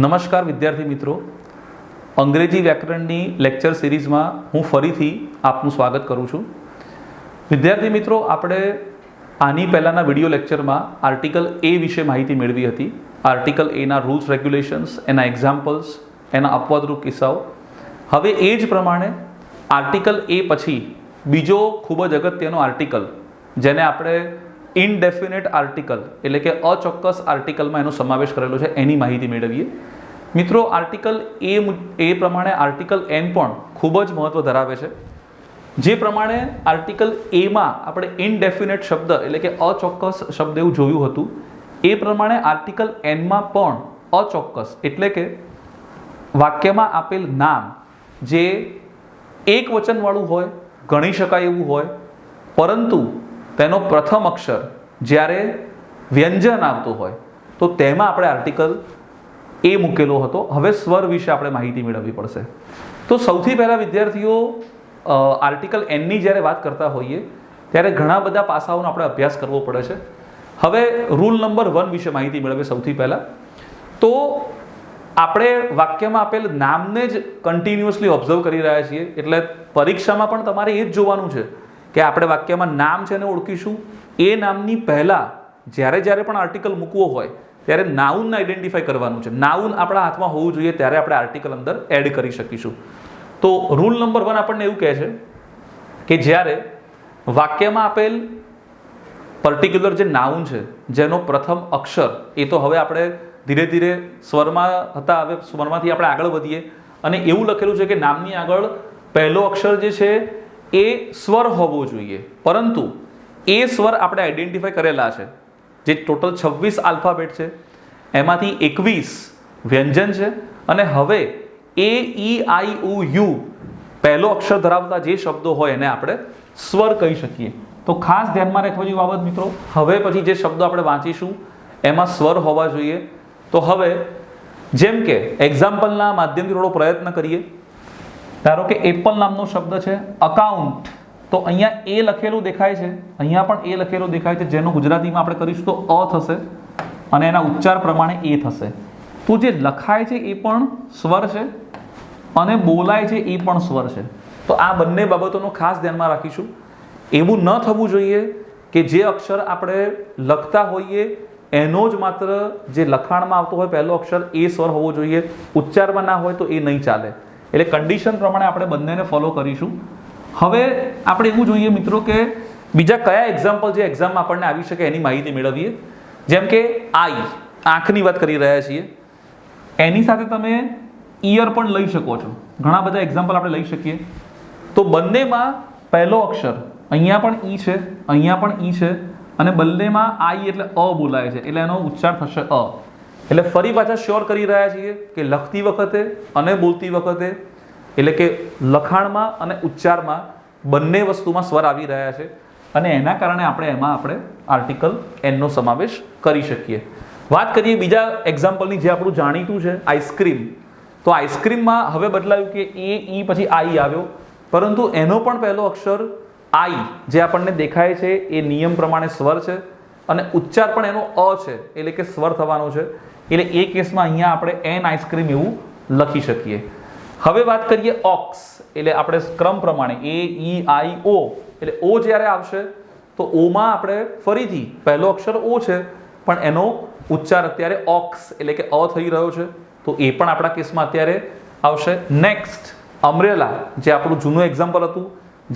નમસ્કાર વિદ્યાર્થી મિત્રો. અંગ્રેજી વ્યાકરણની લેક્ચર સિરીઝમાં હું ફરીથી આપનું સ્વાગત કરું છું. વિદ્યાર્થી મિત્રો, આપણે આની પહેલાંના વીડિયો લેક્ચરમાં આર્ટિકલ એ વિશે માહિતી મેળવી હતી. આર્ટિકલ એના રૂલ્સ રેગ્યુલેશન્સ એના એક્ઝામ્પલ્સ એના અપવાદરૂપ કિસ્સાઓ. હવે એ જ પ્રમાણે આર્ટિકલ એ પછી બીજો ખૂબ જ અગત્યનો આર્ટિકલ જેને આપણે ઇનડેફિનેટ આર્ટિકલ એટલે કે અચોક્કસ આર્ટિકલમાં એનો સમાવેશ કરેલો છે, એની માહિતી મેળવીએ. મિત્રો આર્ટિકલ એ એ પ્રમાણે આર્ટિકલ એન પણ ખૂબ જ મહત્વ ધરાવે છે. જે પ્રમાણે આર્ટિકલ એમાં આપણે ઇનડેફિનેટ શબ્દ, એટલે કે અચોક્કસ શબ્દ એવું જોયું હતું, એ પ્રમાણે આર્ટિકલ એનમાં પણ અચોક્કસ, એટલે કે વાક્યમાં આપેલ નામ જે એક વચનવાળું હોય, ગણી શકાય એવું હોય, પરંતુ તેનો પ્રથમ અક્ષર જ્યારે વ્યંજન આવતું હોય, તો તેમાં આપણે આર્ટિકલ એ મૂકેલો હતો. હવે સ્વર વિશે આપણે માહિતી મેળવવી પડશે. તો સૌથી પહેલાં વિદ્યાર્થીઓ આર્ટિકલ એનની જ્યારે વાત કરતા હોઈએ, ત્યારે ઘણા બધા પાસાઓનો આપણે અભ્યાસ કરવો પડે છે. હવે રૂલ નંબર વન વિશે માહિતી મેળવીએ સૌથી પહેલાં. તો આપણે વાક્યમાં આપેલ નામને જ કન્ટિન્યુઅસલી ઓબ્ઝર્વ કરી રહ્યા છીએ. એટલે પરીક્ષામાં પણ તમારે એ જ જોવાનું છે. કે આપણે વાક્યમાં નામ છે એને ઓળખીશું, એ નામની પહેલાં જ્યારે જ્યારે પણ આર્ટિકલ મૂકવો હોય, ત્યારે નાઉનને આઈડેન્ટિફાઈ કરવાનું છે. નાઉન આપણા હાથમાં હોવું જોઈએ, ત્યારે આપણે આર્ટિકલ અંદર એડ કરી શકીશું. તો રૂલ નંબર વન આપણને એવું કહે છે કે જ્યારે વાક્યમાં આપેલ પર્ટિક્યુલર જે નાઉન છે, જેનો પ્રથમ અક્ષર, એ તો હવે આપણે ધીરે ધીરે સ્વરમાં હતા, હવે સ્વરમાંથી આપણે આગળ વધીએ. અને એવું લખેલું છે કે નામની આગળ પહેલો અક્ષર જે છે એ સ્વર હોવો જોઈએ. પરંતુ એ સ્વર આપણે આઈડેન્ટિફાય કરેલા છે. જે ટોટલ છવ્વીસ આલ્ફાબેટ છે. એમાંથી એકવીસ વ્યંજન છે અને હવે એ, ઈ, આઈ, ઉ, યુ પહેલો અક્ષર ધરાવતા જે શબ્દો હોય એને આપણે સ્વર કહી શકીએ. તો ખાસ ધ્યાનમાં રાખવા જેવી બાબત મિત્રો, હવે પછી જે શબ્દો આપણે વાંચીશું, એમાં સ્વર હોવા જોઈએ. તો હવે જેમ કે એક્ઝામ્પલના માધ્યમથી થોડો પ્રયત્ન કરીએ. ધારો કે એપલ નામનો શબ્દ છે અકાઉન્ટ તો અહીંયા એ લખેલું દેખાય છે, અહીંયા પણ એ લખેલું દેખાય છે, જેનું ગુજરાતીમાં આપણે કરીશું તો અ થશે અને એના ઉચ્ચાર પ્રમાણે એ થશે. તો જે લખાય છે એ પણ સ્વર છે અને બોલાય છે એ પણ સ્વર છે. તો આ બંને બાબતોનું ખાસ ધ્યાનમાં રાખીશું. એવું ન થવું જોઈએ કે જે અક્ષર આપણે લખતા હોઈએ, એનો જ માત્ર જે લખાણમાં આવતો હોય, પહેલો અક્ષર એ સ્વર હોવો જોઈએ. ઉચ્ચારમાં ના હોય તો એ નહીં ચાલે. એટલે કન્ડિશન પ્રમાણે આપણે બંનેને ફોલો કરીશું. હવે આપણે એવું જોઈએ મિત્રો કે બીજા કયા એક્ઝામ્પલ જે એક્ઝામમાં આપણને આવી શકે એની માહિતી મેળવીએ. જેમ કે આઈ, આંખની વાત કરી રહ્યા છીએ. એની સાથે તમે ઈયર પણ લઈ શકો છો. ઘણા બધા એક્ઝામ્પલ આપણે લઈ શકીએ. તો બંનેમાં પહેલો અક્ષર, અહીંયા પણ ઈ છે, અહીંયા પણ ઈ છે, અને બંનેમાં આઈ એટલે અ બોલાય છે. એટલે એનો ઉચ્ચાર થશે અ. એટલે ફરી પાછા શ્યોર કરી રહ્યા છીએ કે લખતી વખતે અને બોલતી વખતે, એટલે કે લખાણમાં અને ઉચ્ચારમાં બંને વસ્તુમાં સ્વર આવી રહ્યા છે અને એના કારણે આપણે એમાં આપણે આર્ટિકલ એનનો સમાવેશ કરી શકીએ. વાત કરીએ બીજા એક્ઝામ્પલની જે આપણું જાણીતું છે આઈસ્ક્રીમ તો આઈસ્ક્રીમમાં હવે બદલાયું કે એ, ઈ પછી આઈ આવ્યો. પરંતુ એનો પણ પહેલો અક્ષર આઈ, જે આપણને દેખાય છે, એ નિયમ પ્રમાણે સ્વર છે અને ઉચ્ચાર પણ એનો અ છે, એટલે કે સ્વર થવાનો છે. એટલે એ કેસમાં અહીંયા આપણે એન આઈસ્ક્રીમ એવું લખી શકીએ. હવે વાત કરીએ ઓક્સ. એટલે આપણે ક્રમ પ્રમાણે એ ઈ આઈ ઓ એટલે ઓ જ્યારે આવશે, તો ઓમાં આપણે ફરીથી, પહેલો અક્ષર ઓ છે, પણ એનો ઉચ્ચાર અત્યારે ઓક્સ, એટલે કે અ થઈ રહ્યો છે. તો એ પણ આપણા કેસમાં અત્યારે આવશે. નેક્સ્ટ અમરેલા, જે આપણું જૂનું એક્ઝામ્પલ હતું,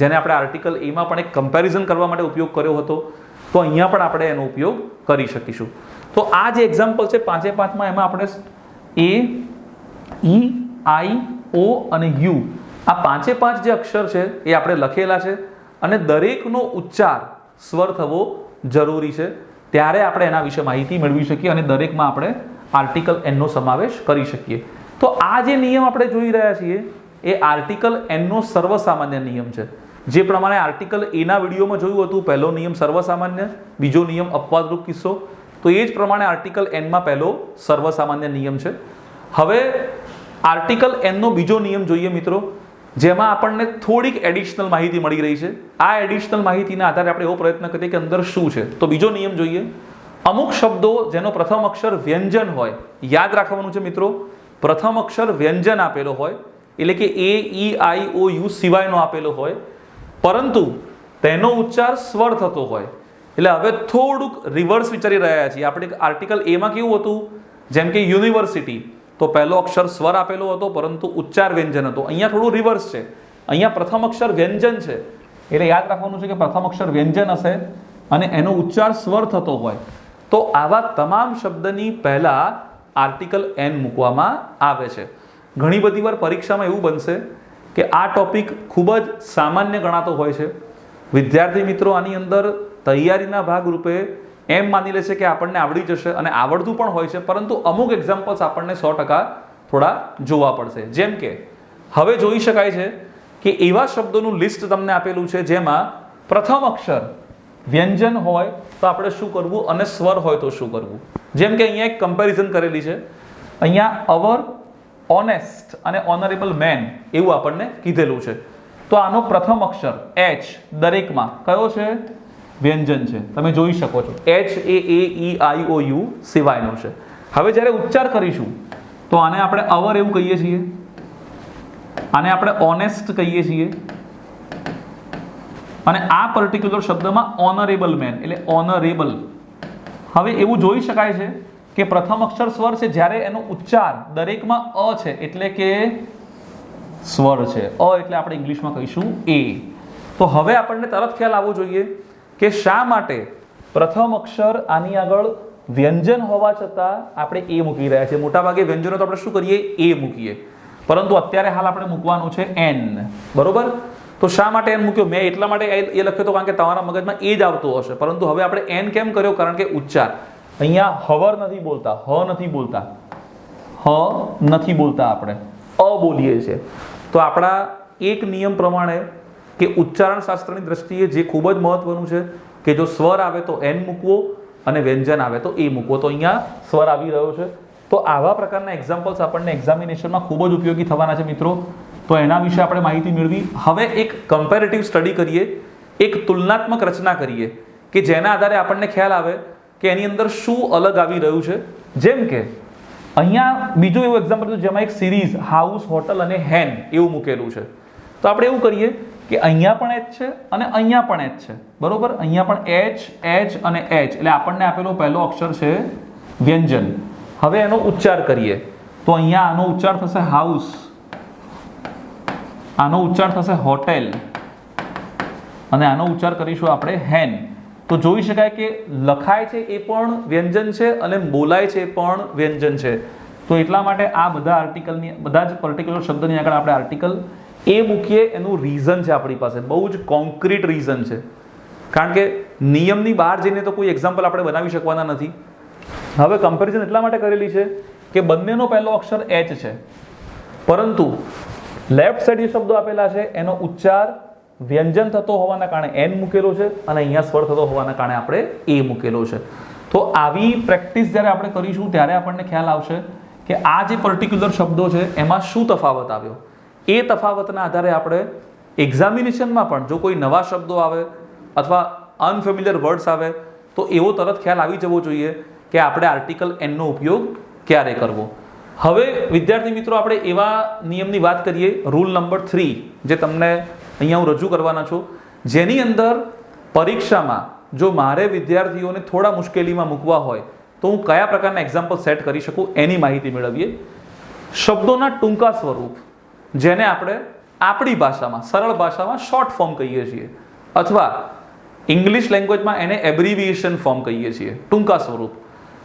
જેને આપણે આર્ટિકલ એમાં પણ એક કમ્પેરિઝન કરવા માટે ઉપયોગ કર્યો હતો, તો અહીંયા પણ આપણે એનો ઉપયોગ કરી શકીશું. તો આ જે એક્ઝામ્પલ છે, પાંચે પાંચમાં એમાં આપણે એ, ઈ, આઈ, ઓ અને યુ. આ પાંચે પાંચ જે અક્ષર છે, એ આપણે લખેલા છે અને દરેકનો ઉચ્ચાર સ્વર થવો જરૂરી છે. ત્યારે આપણે એના વિશે માહિતી મેળવી શકીએ અને દરેકમાં આપણે આર્ટિકલ એનનો સમાવેશ કરી શકીએ. તો આ જે નિયમ આપણે જોઈ રહ્યા છીએ, એ આર્ટિકલ એનનો સર્વસામાન્ય નિયમ છે. જે પ્રમાણે આર્ટિકલ એના વિડીયોમાં જોયું હતું, પહેલો નિયમ સર્વસામાન્ય, બીજો નિયમ અપવાદરૂપ કિસ્સો તો એ જ પ્રમાણે આર્ટિકલ એનમાં પહેલો સર્વસામાન્ય નિયમ છે. હવે આર્ટિકલ એનનો બીજો નિયમ જોઈએ મિત્રો, જેમાં આપણને થોડીક એડિશનલ માહિતી મળી રહી છે. આ એડિશનલ માહિતીના આધારે આપણે એવો પ્રયત્ન કરીએ કે અંદર શું છે. તો બીજો નિયમ જોઈએ. અમુક શબ્દો જેનો પ્રથમ અક્ષર વ્યંજન હોય, યાદ રાખવાનું છે મિત્રો. પ્રથમ અક્ષર વ્યંજન આપેલો હોય, એટલે કે એ ઈ આઈ ઓ યુ સિવાયનો આપેલો હોય. પરંતુ તેનો ઉચ્ચાર સ્વર થતો હોય. એટલે હવે થોડુંક રિવર્સ વિચારી રહ્યા છીએ. આપણે આર્ટિકલ એમાં કેવું હતું? જેમ કે યુનિવર્સિટી તો પહેલો અક્ષર સ્વર આપેલો હતો, પરંતુ ઉચ્ચાર વ્યંજન હતો. અહીંયા થોડું રિવર્સ છે. અહીંયા પ્રથમ અક્ષર વ્યંજન છે. એટલે યાદ રાખવાનું છે કે પ્રથમ અક્ષર વ્યંજન હશે અને એનો ઉચ્ચાર સ્વર થતો હોય. તો આવા તમામ શબ્દની પહેલા આર્ટિકલ એન મૂકવામાં આવે છે. ઘણી બધી વાર પરીક્ષામાં એવું બનશે કે આ ટોપિક ખૂબ જ સામાન્ય ગણાતો હોય છે. વિદ્યાર્થી મિત્રો, આની અંદર તૈયારીના ભાગરૂપે એમ માની લે છે કે આપણને આવડી જશે અને આવડતું પણ હોય છે, પરંતુ અમુક એક્ઝામ્પલ્સ આપણને સો ટકા થોડા જોવા પડશે. જેમ કે, હવે જોઈ શકાય છે કે એવા શબ્દોનું લિસ્ટ તમને આપેલું છે જેમાં પ્રથમ અક્ષર વ્યંજન હોય તો આપણે શું કરવું અને સ્વર હોય તો શું કરવું. જેમ કે અહીંયા એક કમ્પેરિઝન કરેલી છે. અહીંયા અવર ઓનેસ્ટ અને ઓનરેબલ મેન એવું આપણને કીધેલું છે. તો આનો પ્રથમ અક્ષર એચ દરેકમાં કયો છે? વ્યંજન છે. તમે જોઈ શકો છો. H A A E I O you સિવાયનો છે. હવે જ્યારે ઉચ્ચાર કરીશું, તો આને આપણે અવર એવું કહીએ છીએ. આને આપણે ઓનેસ્ટ કહીએ છીએ. અને આ પર્ટિક્યુલર શબ્દમાં ઓનરેબલ મેન એટલે ઓનરેબલ હવે એવું જોઈ શકાય છે કે પ્રથમ અક્ષર સ્વર છે જ્યારે એનો ઉચ્ચાર દરેકમાં અ છે, એટલે કે સ્વર છે. અ એટલે આપણે ઇંગ્લિશમાં કહીશું એ. તો હવે આપણને તરત ખ્યાલ આવવો જોઈએ કે શા માટે? પ્રથમ અક્ષર આની આગળ વ્યંજન હોવા છતાં આપણે એ મૂકી રહ્યા છીએ. મોટાભાગે વ્યંજનો તો આપણે શું કરીએ? એ મૂકીએ. પરંતુ અત્યારે હાલ આપણે મૂકવાનું છે એન. બરોબર? તો શા માટે એન મૂક્યો? મેં એટલા માટે એ લખ્યો હતો કારણ કે તમારા મગજમાં એ જ આવતું હશે. પરંતુ હવે આપણે એન કેમ કર્યો? કારણ કે ઉચ્ચાર. અહીંયા હવર નથી બોલતા, હ નથી બોલતા. હ નથી બોલતા આપણે. અ બોલીએ છીએ. તો આપણા એક નિયમ પ્રમાણે કે ઉચ્ચારણ શાસ્ત્રની દ્રષ્ટિએ જે ખૂબ જ મહત્વનું છે કે જો સ્વર આવે તો એન મૂકવો અને વ્યંજન આવે તો એ મૂકવો. તો અહીંયા સ્વર આવી રહ્યો છે. તો આવા પ્રકારના એક્ઝામ્પલ્સ આપણને એક્ઝામિનેશનમાં ખૂબ જ ઉપયોગી થવાના છે મિત્રો. તો એના વિશે આપણે માહિતી મેળવી. હવે એક કમ્પેરેટિવ સ્ટડી કરીએ. એક તુલનાત્મક રચના કરીએ કે જેના આધારે આપણને ખ્યાલ આવે કે એની અંદર શું અલગ આવી રહ્યું છે. જેમ કે અહીંયા બીજું એવું એક્ઝામ્પલ હતું જેમાં એક સિરીઝ હાઉસ હોટલ અને હેન એવું મૂકેલું છે. તો આપણે એવું કરીએ કે અહીંયા પણ એચ છે અને અહીંયા પણ એચ છે. બરોબર? અહીંયા પણ એચ એચ અને એચ એટલે આપણને આપેલો પહેલો અક્ષર છે વ્યંજન. હવે એનો ઉચ્ચાર કરીએ. તો અહીંયા આનો ઉચ્ચાર થશે હાઉસ. આનો ઉચ્ચાર થશે હોટેલ. અને આનો ઉચ્ચાર કરીશું આપણે હેન. તો જોઈ શકાય કે લખાય છે એ પણ વ્યંજન છે અને બોલાય છે એ પણ વ્યંજન છે. તો એટલા માટે આ બધા આર્ટિકલની બધા જ પર્ટિક્યુલર શબ્દની આગળ આપણે આર્ટિકલ એ મૂકીએ એનું રીઝન છે આપણી પાસે. બહુ જ કોન્ક્રીટ રીઝન છે. કારણ કે નિયમની બહાર જઈને તો કોઈ એક્ઝામ્પલ આપણે બનાવી શકવાના નથી. હવે કમ્પેરિઝન એટલા માટે કરેલી છે કે બંનેનો પહેલો અક્ષર એચ છે. પરંતુ લેફ્ટ સાઈડ જે શબ્દો આપેલા છે, એનો ઉચ્ચાર વ્યંજન થતો હોવાના કારણે એન મૂકેલો છે અને અહીંયા સ્વર થતો હોવાના કારણે આપણે એ મૂકેલો છે. તો આવી પ્રેક્ટિસ જ્યારે આપણે કરીશું, ત્યારે આપણને ખ્યાલ આવશે કે આ જે પર્ટિક્યુલર શબ્દો છે, એમાં શું તફાવત આવ્યો? એ તફાવતના આધારે આપણે એક્ઝામિનેશનમાં પણ જો કોઈ નવા શબ્દો આવે અથવા અનફેમિલિયર વર્ડ્સ આવે, તો એવો તરત ખ્યાલ આવી જવો જોઈએ કે આપણે આર્ટિકલ એનનો ઉપયોગ ક્યારે કરવો. હવે, વિદ્યાર્થી મિત્રો, આપણે એવા નિયમની વાત કરીએ રૂલ નંબર થ્રી જે તમને અહીંયા હું રજૂ કરવાના છું. જેની અંદર પરીક્ષામાં જો મારે વિદ્યાર્થીઓને થોડા મુશ્કેલીમાં મૂકવા હોય, તો હું કયા પ્રકારના એક્ઝામ્પલ સેટ કરી શકું, એની માહિતી મેળવીએ. શબ્દોના ટૂંકા સ્વરૂપ. જેને આપણે આપણી ભાષામાં, સરળ ભાષામાં શોર્ટ ફોર્મ કહીએ છીએ. અથવા ઇંગ્લિશ લેંગ્વેજમાં એને એબ્રિવિએશન ફોર્મ કહીએ છીએ, ટૂંકા સ્વરૂપ.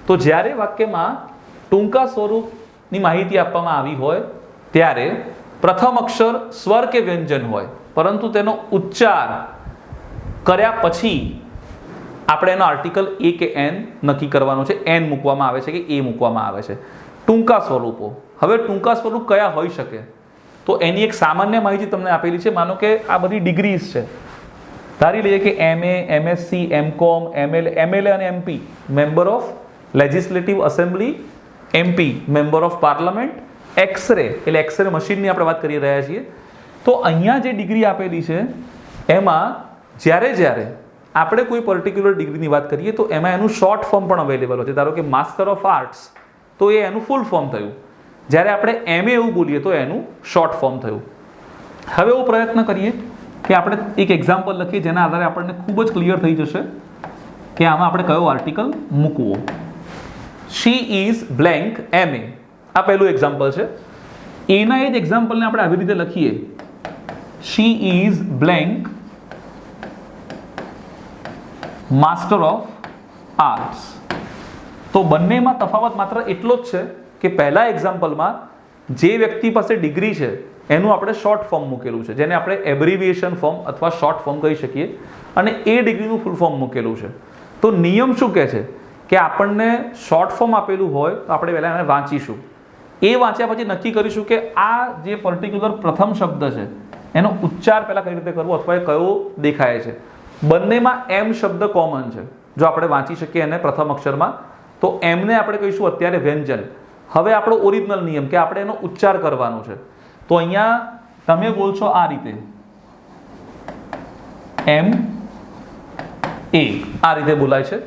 તો જ્યારે વાક્યમાં ટૂંકા સ્વરૂપની માહિતી આપવામાં આવી હોય, ત્યારે પ્રથમ અક્ષર સ્વર કે વ્યંજન હોય, પરંતુ તેનો ઉચ્ચાર કર્યા પછી આપણે એનો આર્ટિકલ એ કે એન નક્કી કરવાનો છે. એન મૂકવામાં આવે છે કે એ મૂકવામાં આવે છે. ટૂંકા સ્વરૂપો. હવે ટૂંકા સ્વરૂપ કયા હોઈ શકે? તો એની એક સામાન્ય માહિતી તમને આપેલી છે. માનો કે આ બધી ડિગ્રીઝ છે. ધારી લઈએ કે MA MSc MCom ML MLA અને MP member of legislative assembly MP member of parliament x-ray એટલે એક્સરે મશીનની આપણે વાત કરી રહ્યા છીએ. તો અહીંયા જે ડિગ્રી આપેલી છે, એમાં જ્યારે જ્યારે આપણે કોઈ પર્ટિક્યુલર ડિગ્રીની વાત કરીએ, તો એમાં એનું શોર્ટ ફોર્મ પણ અવેલેબલ હોય છે. ધારો કે માસ્ટર ઓફ આર્ટ્સ તો એ એનું ફૂલ ફોર્મ થયું. જ્યારે આપણે એમએ એવું બોલીએ તો એનું શોર્ટ ફોર્મ થયું. હવે એવો પ્રયત્ન કરીએ કે આપણે એક એક્ઝામ્પલ લખીએ જેના આધારે આપણને ખૂબ જ ક્લિયર થઈ જશે કે આમાં આપણે કયો આર્ટિકલ મૂકવો. શી ઇઝ બ્લેન્ક એમ એ આ પહેલું એક્ઝામ્પલ છે. એના એ જ એક્ઝામ્પલને આપણે આવી રીતે લખીએ. She is blank master of arts તો બંનેમાં તફાવત માત્ર એટલો જ છે કે પહેલા એક્ઝામ્પલમાં જે વ્યક્તિ પાસે ડિગ્રી છે, એનું આપણે શોર્ટ ફોર્મ મૂકેલું છે, જેને આપણે એબ્રિવિએશન ફોર્મ અથવા શોર્ટ ફોર્મ કહી શકીએ, અને એ ડિગ્રીનું ફૂલ ફોર્મ મૂકેલું છે. તો નિયમ શું કહે છે? કે આપણને શોર્ટ ફોર્મ આપેલું હોય, તો આપણે પહેલાં એને વાંચીશું. એ વાંચ્યા પછી નક્કી કરીશું કે આ જે પર્ટિક્યુલર પ્રથમ શબ્દ છે, એનો ઉચ્ચાર પહેલાં કઈ રીતે કરવો અથવા એ કયો દેખાય છે. બંનેમાં એમ શબ્દ કોમન છે. જો આપણે વાંચી શકીએ એને પ્રથમ અક્ષરમાં, તો એમને આપણે કહીશું અત્યારે વ્યંજન હવે આપણો ઓરિજિનલ નિયમ કે આપણે એનો ઉચ્ચાર કરવાનો છે. તો અહીંયા તમે બોલશો આ રીતે. એમ એ આ રીતે બોલાય છે.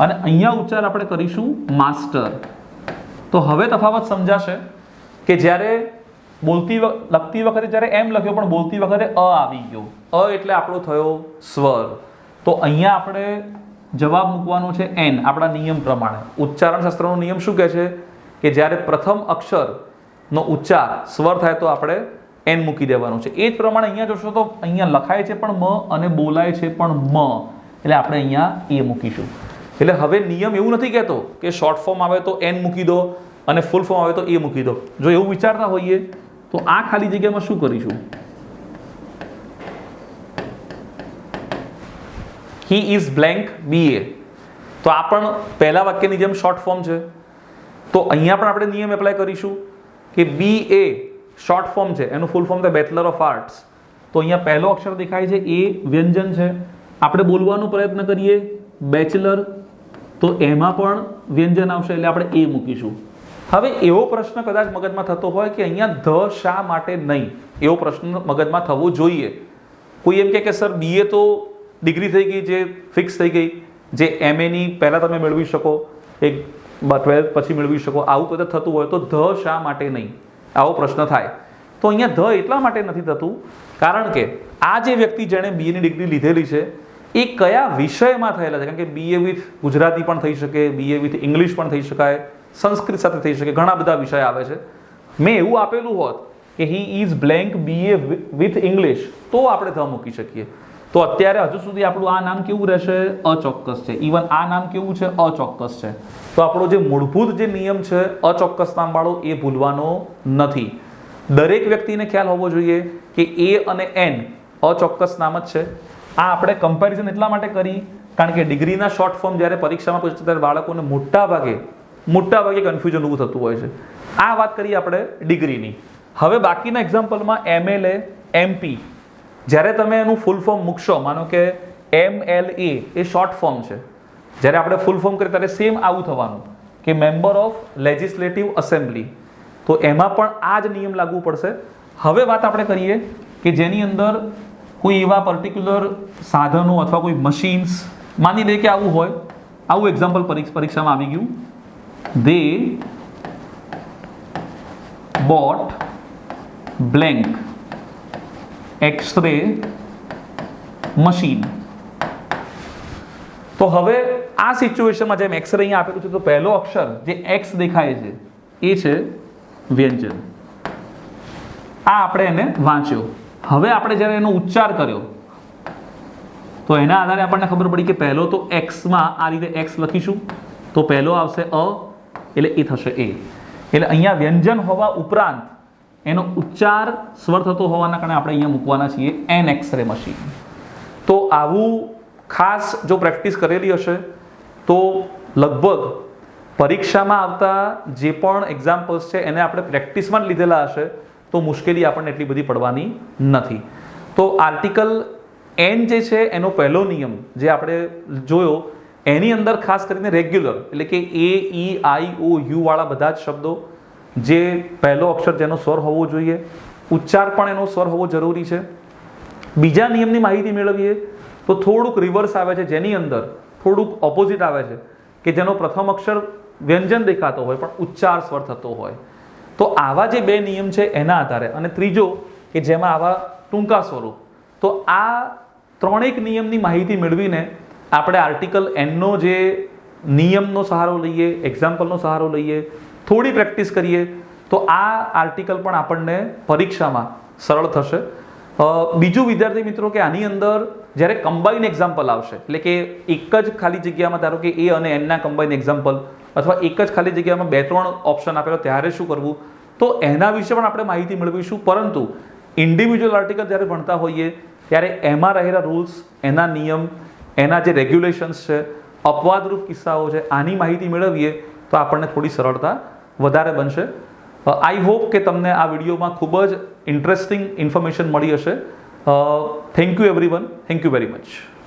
અને અહીંયા ઉચ્ચાર આપણે કરીશું માસ્ટર. તો હવે તફાવત સમજાશે કે જ્યારે બોલતી લખતી વખતે જ્યારે એમ લખ્યો પણ બોલતી વખતે અ આવી ગયો. અ એટલે આપણો થયો સ્વર. તો અહીંયા આપણે જવાબ મૂકવાનો છે એન આપણા નિયમ પ્રમાણે. ઉચ્ચારણ શાસ્ત્રનો નિયમ શું કહે છે? કે જ્યારે પ્રથમ અક્ષરનો ઉચ્ચાર સ્વર થાય તો આપણે એન મૂકી દેવાનું છે. એ જ પ્રમાણે અહીંયા જોશો તો અહીંયા લખાય છે પણ મ અને બોલાય છે પણ મ. એટલે આપણે અહીંયા એ મૂકીશું. એટલે હવે નિયમ એવું નથી કહેતો કે શોર્ટ ફોર્મ આવે તો એન મૂકી દો અને ફૂલ ફોર્મ આવે તો એ મૂકી દો. જો એવું વિચારતા હોઈએ તો આ ખાલી જગ્યામાં શું કરીશું? હી ઇઝ બ્લેન્ક બી એ તો આ પણ પહેલા વાક્યની જેમ શોર્ટ ફોર્મ છે. તો અહીંયા પણ આપણે નિયમ એપ્લાય કરીશું કે બી એ શોર્ટ ફોર્મ છે, એનું ફૂલ ફોર્મ છે બેચલર ઓફ આર્ટ્સ તો અહીંયા પહેલો અક્ષર દેખાય છે એ વ્યંજન છે. આપણે બોલવાનો પ્રયત્ન કરીએ બેચલર તો એમાં પણ વ્યંજન આવશે, એટલે આપણે એ મૂકીશું. હવે એવો પ્રશ્ન કદાચ મગજમાં થતો હોય કે અહીંયા ધ શા માટે નહીં? એવો પ્રશ્ન મગજમાં થવો જોઈએ. કોઈ એમ કે, સર બીએ તો ડિગ્રી થઈ ગઈ જે ફિક્સ થઈ ગઈ, જે એમએની પહેલાં તમે મેળવી શકો. એક ટ્વેલ્થ પછી મેળવી શકો. આવું કદાચ થતું હોય તો ધ શા માટે નહીં? આવો પ્રશ્ન થાય. તો અહીંયા ધ એટલા માટે નથી થતું, કારણ કે આ જે વ્યક્તિ જેણે બીએની ડિગ્રી લીધેલી છે, એ કયા વિષયમાં થયેલા છે? કારણ કે બીએ વિથ ગુજરાતી પણ થઈ શકે બીએ વિથ ઇંગ્લિશ પણ થઈ શકાય, સંસ્કૃત સાથે થઈ શકે, ઘણા બધા વિષય આવે છે. મેં એવું આપેલું હોત કે he is blank BA with English તો આપણે ધ મૂકી શકીએ. તો અત્યારે હજુ સુધી આપણું આ નામ કેવું રહેશે? અચોક્કસ છે. ઇવન આ નામ કેવું છે? અચોક્કસ છે. તો આપણો જે મૂળભૂત જે નિયમ છે, અચોક્કસ નામવાળો એ ભૂલવાનો નથી. દરેક વ્યક્તિને ખ્યાલ હોવો જોઈએ કે એ અને એન અચોક્કસ નામ જ છે. આ આપણે કમ્પેરિઝન એટલા માટે કરી, કારણ કે ડિગ્રીના શોર્ટ ફોર્મ જ્યારે પરીક્ષામાં પૂછે ત્યારે બાળકોને મોટા ભાગે મોટા ભાગે કન્ફ્યુઝન ઊભું થતું હોય છે. આ વાત કરીએ આપણે ડિગ્રીની. હવે બાકીના એક્ઝામ્પલમાં એમએલએ એમપી જ્યારે તમે એનું ફૂલ ફોર્મ મૂકશો, માનો કે એમ એલ એ એ શોર્ટ ફોર્મ છે. જ્યારે આપણે ફૂલ ફોર્મ કરીએ, ત્યારે સેમ આવું થવાનું કે મેમ્બર ઓફ લેજિસ્લેટિવ અસેમ્બલી તો એમાં પણ આ જ નિયમ લાગુ પડશે. હવે વાત આપણે કરીએ કે જેની અંદર કોઈ એવા પર્ટિક્યુલર સાધનો અથવા કોઈ મશીન્સ માની લે કે આવું હોય, આવું એક્ઝામ્પલ પરીક્ષામાં આવી ગયું. They bought blank x-ray machine તો હવે આ સિચ્યુએશનમાં જેમ એક્સ-રે અહીંયા આપેલું છે, તો પહેલો અક્ષર જે એક્સ દેખાય છે, એ છે વ્યંજન. આ આપણે એને વાંચ્યો. હવે આપણે જ્યારે એનો ઉચ્ચાર કર્યો, તો એના આધારે આપણને ખબર પડી કે પહેલો તો એક્સમાં આ રીતે એક્સ લખીશું, તો પહેલો આવશે અ, એટલે એ થશે એ. એટલે અહીંયા વ્યંજન હોવા ઉપરાંત એનો ઉચ્ચાર સ્વર થતો હોવાના કારણે આપણે અહીંયા મૂકવાના છીએ એન એક્સરે મશીન તો આવું ખાસ જો પ્રેક્ટિસ કરેલી હશે, તો લગભગ પરીક્ષામાં આવતા જે પણ એક્ઝામ્પલ્સ છે એને આપણે પ્રેક્ટિસમાં જ લીધેલા હશે, તો મુશ્કેલી આપણને એટલી બધી પડવાની નથી. તો આર્ટિકલ એન જે છે, એનો પહેલો નિયમ જે આપણે જોયો, એની અંદર ખાસ કરીને રેગ્યુલર એટલે કે એ ઈ આઈ ઓ યુ વાળા બધા જ શબ્દો જે પહેલો અક્ષર જેનો સ્વર હોવો જોઈએ ઉચ્ચાર પણ એનો સ્વર હોવો જરૂરી છે. બીજા નિયમની માહિતી મેળવીએ, તો થોડુંક રિવર્સ આવે છે જેની અંદર થોડુંક ઓપોઝિટ આવે છે, કે જેનો પ્રથમ અક્ષર વ્યંજન દેખાતો હોય પણ ઉચ્ચાર સ્વર થતો હોય. તો આવા જે બે નિયમ છે એના આધારે અને ત્રીજો કે જેમાં આવા ટૂંકા સ્વરો તો આ ત્રણેક નિયમની માહિતી મેળવીને આપણે આર્ટિકલ એનનો જે નિયમનો સહારો લઈએ એક્ઝામ્પલનો સહારો લઈએ થોડી પ્રેક્ટિસ કરીએ, તો આ આર્ટિકલ પણ આપણને પરીક્ષામાં સરળ થશે. બીજું વિદ્યાર્થી મિત્રો કે આની અંદર જ્યારે કમ્બાઈન એક્ઝામ્પલ આવશે, એટલે કે એક જ ખાલી જગ્યામાં ધારો કે એ અને એનના કમ્બાઈન એક્ઝામ્પલ અથવા એક જ ખાલી જગ્યામાં બે, ત્રણ ઓપ્શન આપેલો, ત્યારે શું કરવું? તો એના વિશે પણ આપણે માહિતી મેળવીશું, પરંતુ ઇન્ડિવિજ્યુઅલ આર્ટિકલ જ્યારે ભણતા હોઈએ, ત્યારે એમાં રહેલા રૂલ્સ એના નિયમ, એના જે રેગ્યુલેશન્સ છે, અપવાદરૂપ કિસ્સાઓ છે, આની માહિતી મેળવીએ, તો આપણને થોડી સરળતા વધારે બનશે. આઈ હોપ કે તમને આ વિડીયોમાં ખૂબ જ ઇન્ટરેસ્ટિંગ ઇન્ફોર્મેશન મળી હશે. Thank you everyone thank you very much